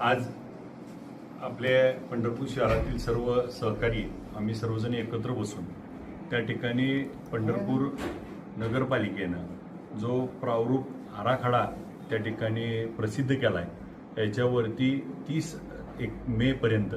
आज आपल्या पंढरपूर शहरातील सर्व सहकारी आम्ही सर्वजण एकत्र बसून त्या ठिकाणी पंढरपूर नगरपालिकेनं जो प्रारूप आराखडा त्या ठिकाणी प्रसिद्ध केला आहे त्याच्यावरती तीस एक मेपर्यंत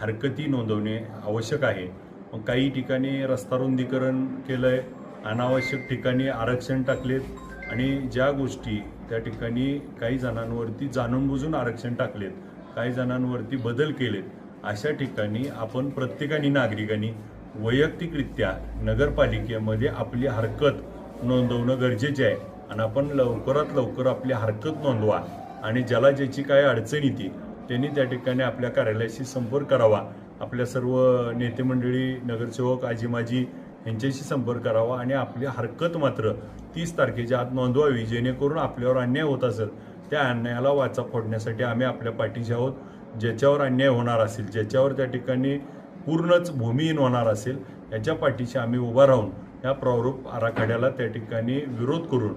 हरकती नोंदवणे आवश्यक आहे. मग काही ठिकाणी रस्ता रुंदीकरण केलं आहे अनावश्यक ठिकाणी आरक्षण टाकलेत आणि ज्या गोष्टी त्या ठिकाणी काही जणांवरती जाणून बुजून आरक्षण टाकलेत काही जणांवरती बदल केलेत अशा ठिकाणी आपण प्रत्येकाने नागरिकांनी वैयक्तिकरित्या नगरपालिकेमध्ये आपली हरकत नोंदवणं गरजेचे आहे. आणि आपण लवकरात लवकर आपली हरकत नोंदवा आणि ज्याला ज्याची काय अडचण येते त्यांनी त्या ठिकाणी आपल्या कार्यालयाशी संपर्क करावा. आपल्या सर्व नेते मंडळी नगरसेवक आजी माजी यांच्याशी संपर्क करावा आणि आपली हरकत मात्र तीस तारखेच्या आत नोंदवावी जेणेकरून आपल्यावर अन्याय होत असेल. त्या अन्यायाला वाचा फोडण्यासाठी आम्ही आपल्या पाठीशी आहोत. ज्याच्यावर अन्याय होणार असेल ज्याच्यावर त्या ठिकाणी पूर्णच भूमिहीन होणार असेल याच्या पाठीशी आम्ही उभा राहून या प्रारूप आराखड्याला त्या ठिकाणी विरोध करून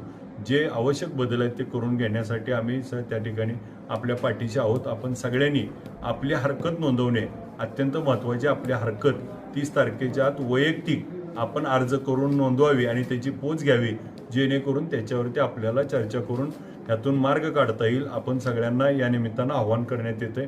जे आवश्यक बदल आहेत ते करून घेण्यासाठी आम्ही स त्या ठिकाणी आपल्या पाठीशी आहोत. आपण सगळ्यांनी आपली हरकत नोंदवणे अत्यंत महत्त्वाची आपली हरकत तीस तारखेच्या आत वैयक्तिक आपण अर्ज करून नोंदवावी आणि त्याची पोच घ्यावी जेणेकरून त्याच्यावरती आपल्याला चर्चा करून त्यातून मार्ग काढता येईल. आपण सगळ्यांना या निमित्तानं आव्हान करण्यात येते